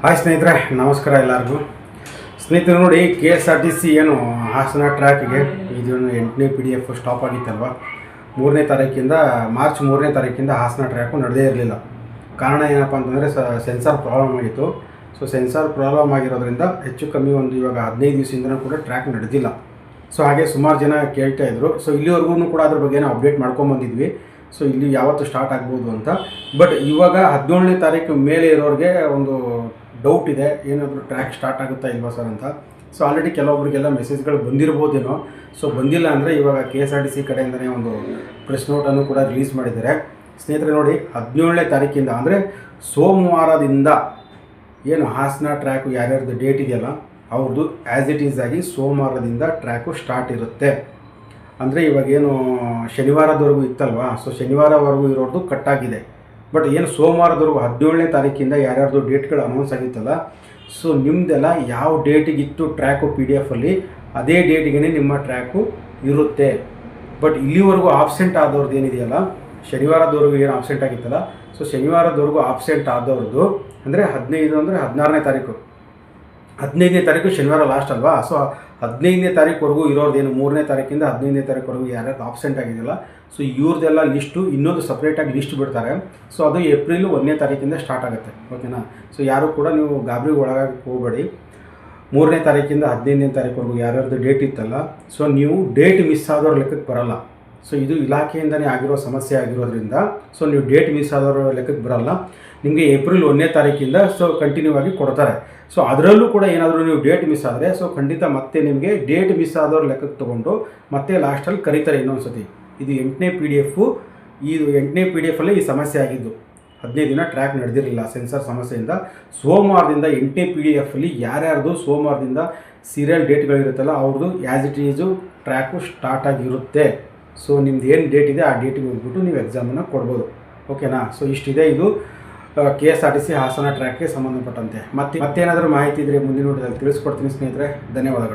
Hi ಸ್ನೇಹಿತರೆ, ನಮಸ್ಕಾರ ಎಲ್ಲರಿಗೂ. ಸ್ನೇಹಿತರು ನೋಡಿ K S R T C ಏನು ಹಾಸನ ಟ್ರ್ಯಾಕ್ಗೆ ಇದೇನು ಎಂಟನೇ ಪಿ ಡಿ ಎಫ್ ಸ್ಟಾಪ್ ಆಗಿತ್ತಲ್ವ? ಮೂರನೇ ತಾರೀಕಿಂದ, ಮಾರ್ಚ್ ಮೂರನೇ ತಾರೀಕಿಂದ ಹಾಸನ ಟ್ರ್ಯಾಕು ನಡೆದೇ ಇರಲಿಲ್ಲ. ಕಾರಣ ಏನಪ್ಪ ಅಂತಂದರೆ ಸೆನ್ಸಾರ್ ಪ್ರಾಬ್ಲಮ್ ಆಗಿತ್ತು. ಸೊ ಸೆನ್ಸಾರ್ ಪ್ರಾಬ್ಲಮ್ ಆಗಿರೋದ್ರಿಂದ ಹೆಚ್ಚು ಕಮ್ಮಿ ಒಂದು ಇವಾಗ ಹದಿನೈದು ದಿವಸದಿಂದನೂ ಕೂಡ ಟ್ರ್ಯಾಕ್ ನಡೆದಿಲ್ಲ. ಸೊ ಹಾಗೆ ಸುಮಾರು ಜನ ಕೇಳ್ತಾ ಇದ್ರು. ಸೊ ಇಲ್ಲಿವರೆಗೂ ಕೂಡ ಅದ್ರ ಬಗ್ಗೆ ಅಪ್ಡೇಟ್ ಮಾಡ್ಕೊಂಬಂದಿದ್ವಿ ಸೊ ಇಲ್ಲಿ ಯಾವತ್ತು ಸ್ಟಾರ್ಟ್ ಆಗ್ಬೋದು ಅಂತ. ಬಟ್ ಇವಾಗ ಹದಿನೇಳನೇ ತಾರೀಕು ಮೇಲೆ ಇರೋರಿಗೆ ಒಂದು ಡೌಟ್ ಇದೆ, ಏನಾದರೂ ಟ್ರ್ಯಾಕ್ ಸ್ಟಾರ್ಟ್ ಆಗುತ್ತಾ ಇಲ್ವಾ ಸರ್ ಅಂತ. ಸೊ ಆಲ್ರೆಡಿ ಕೆಲವೊಬ್ಬರಿಗೆಲ್ಲ ಮೆಸೇಜ್ಗಳು ಬಂದಿರ್ಬೋದೇನೋ. ಸೊ ಬಂದಿಲ್ಲ ಅಂದರೆ ಇವಾಗ K S R T C ಕಡೆಯಿಂದನೇ ಒಂದು ಪ್ರೆಸ್ ನೋಟನ್ನು ಕೂಡ ರಿಲೀಸ್ ಮಾಡಿದ್ದಾರೆ. ಸ್ನೇಹಿತರೆ ನೋಡಿ, ಹದಿನೇಳನೇ ತಾರೀಕಿಂದ ಅಂದರೆ ಸೋಮವಾರದಿಂದ ಏನು ಹಾಸನ ಟ್ರ್ಯಾಕು ಯಾರ್ಯಾರ್ದು ಡೇಟ್ ಇದೆಯಲ್ಲ ಅವ್ರದ್ದು ಆ್ಯಸ್ ಇಟ್ ಈಸ್ ಆಗಿ ಸೋಮವಾರದಿಂದ ಟ್ರ್ಯಾಕು ಸ್ಟಾರ್ಟ್ ಇರುತ್ತೆ. ಅಂದರೆ ಇವಾಗೇನು ಶನಿವಾರದವರೆಗೂ ಇತ್ತಲ್ವಾ? ಸೊ ಶನಿವಾರವರೆಗೂ ಇರೋದು ಕಟ್ಟಾಗಿದೆ ಬಟ್ ಏನು ಸೋಮವಾರದವರೆಗೂ ಹದಿನೇಳನೇ ತಾರೀಕಿಂದ ಯಾರ್ಯಾರ್ದು ಡೇಟ್ಗಳು ಅನೌನ್ಸ್ ಆಗಿತ್ತಲ್ಲ ಸೊ ನಿಮ್ಮದೆಲ್ಲ ಯಾವ ಡೇಟಿಗೆ ಇತ್ತು ಟ್ರ್ಯಾಕು ಪಿ ಡಿ ಎಫಲ್ಲಿ ಅದೇ ಡೇಟಿಗೆ ನಿಮ್ಮ ಟ್ರ್ಯಾಕು ಇರುತ್ತೆ. ಬಟ್ ಇಲ್ಲಿವರೆಗೂ ಆಬ್ಸೆಂಟ್ ಆದವ್ರದ್ದು ಏನಿದೆಯಲ್ಲ ಶನಿವಾರದವರೆಗೂ ಏನು ಆಬ್ಸೆಂಟ್ ಆಗಿತ್ತಲ್ಲ ಸೊ ಶನಿವಾರದವರೆಗೂ ಆಬ್ಸೆಂಟ್ ಆದವ್ರದ್ದು ಅಂದರೆ ಹದಿನೈದು ಅಂದರೆ ಹದಿನಾರನೇ ತಾರೀಕು. ಹದಿನೈದನೇ ತಾರೀಕು ಶನಿವಾರ ಲಾಸ್ಟ್ ಅಲ್ವಾ? ಸೊ ಹದಿನೈದನೇ ತಾರೀಕುವರೆಗೂ ಇರೋರ್ದೇನು ಮೂರನೇ ತಾರೀಕಿಂದ ಹದಿನೈದನೇ ತಾರೀಕುವರೆಗೂ ಯಾರ್ಯಾರು ಆಬ್ಸೆಂಟ್ ಆಗಿದೆಯಲ್ಲ ಸೊ ಇವ್ರದ್ದೆಲ್ಲ ಲಿಸ್ಟು ಇನ್ನೊಂದು ಸಪ್ರೇಟಾಗಿ ಲಿಸ್ಟ್ ಬಿಡ್ತಾರೆ. ಸೊ ಅದು ಏಪ್ರಿಲ್ ಒಂದನೇ ತಾರೀಕಿಂದ ಸ್ಟಾರ್ಟ್ ಆಗುತ್ತೆ. ಓಕೆನಾ ಸೊ ಯಾರು ಕೂಡ ನೀವು ಗಾಬರಿ ಒಳಗಾಗಿ ಹೋಗಬೇಡಿ. ಮೂರನೇ ತಾರೀಕಿಂದ ಹದಿನೈದನೇ ತಾರೀಕುವರೆಗೂ ಯಾರ್ಯಾರ್ದು ಡೇಟ್ ಇತ್ತಲ್ಲ? ಸೊ ನೀವು ಡೇಟ್ ಮಿಸ್ ಆದವ್ರ ಲೆಕ್ಕಕ್ಕೆ ಬರಲ್ಲ. ಸೊ ಇದು ಇಲಾಖೆಯಿಂದನೇ ಆಗಿರೋ ಸಮಸ್ಯೆ ಆಗಿರೋದ್ರಿಂದ ಸೊ ನೀವು ಡೇಟ್ ಮಿಸ್ ಆದವ್ರ ಲೆಕ್ಕಕ್ಕೆ ಬರಲ್ಲ. ನಿಮಗೆ ಏಪ್ರಿಲ್ ಒಂದನೇ ತಾರೀಕಿಂದ ಸೊ ಕಂಟಿನ್ಯೂ ಆಗಿ ಕೊಡ್ತಾರೆ. ಸೊ ಅದರಲ್ಲೂ ಕೂಡ ಏನಾದರೂ ನೀವು ಡೇಟ್ ಮಿಸ್ ಆದರೆ ಸೊ ಖಂಡಿತ ಮತ್ತೆ ನಿಮಗೆ ಡೇಟ್ ಮಿಸ್ ಆದವ್ರ ಲೆಕ್ಕಕ್ಕೆ ತೊಗೊಂಡು ಮತ್ತೆ ಲಾಸ್ಟಲ್ಲಿ ಕರೀತಾರೆ ಇನ್ನೊಂದು ಸತಿ ಇದು ಎಂಟನೇ ಪಿ ಡಿ ಎಫು ಇದು ಎಂಟನೇ ಪಿ ಡಿ ಎಫಲ್ಲೇ ಈ ಸಮಸ್ಯೆ ಆಗಿದ್ದು. ಹದಿನೈದು ದಿನ ಟ್ರ್ಯಾಕ್ ನಡೆದಿರಲಿಲ್ಲ ಸೆನ್ಸರ್ ಸಮಸ್ಯೆಯಿಂದ. ಸೋಮವಾರದಿಂದ ಎಂಟನೇ ಪಿ ಡಿ ಎಫಲ್ಲಿ ಯಾರ್ಯಾರ್ದು ಸೋಮವಾರದಿಂದ ಸೀರಿಯಲ್ ಡೇಟ್ಗಳಿರುತ್ತಲ್ಲ ಅವ್ರದ್ದು as it is track start ಆಗಿರುತ್ತೆ. ಸೊ ನಿಮ್ದು ಏನು ಡೇಟ್ ಇದೆ, ಆ ಡೇಟಿಗೆ ಹೋಗ್ಬಿಟ್ಟು ನೀವು ಎಕ್ಸಾಮನ್ನು ಕೊಡ್ಬೋದು. ಓಕೆನಾ ಸೊ ಇಷ್ಟಿದೆ ಇದು K S R T C Hassan ಟ್ರ್ಯಾಕ್ಗೆ ಸಂಬಂಧಪಟ್ಟಂತೆ. ಮತ್ತೆ ಮತ್ತೇನಾದರೂ ಮಾಹಿತಿ ಇದ್ದರೆ ಮುಂದಿನ ನೋಟದಲ್ಲಿ ತಿಳಿಸ್ಕೊಡ್ತೀನಿ ಸ್ನೇಹಿತರೆ. ಧನ್ಯವಾದಗಳು.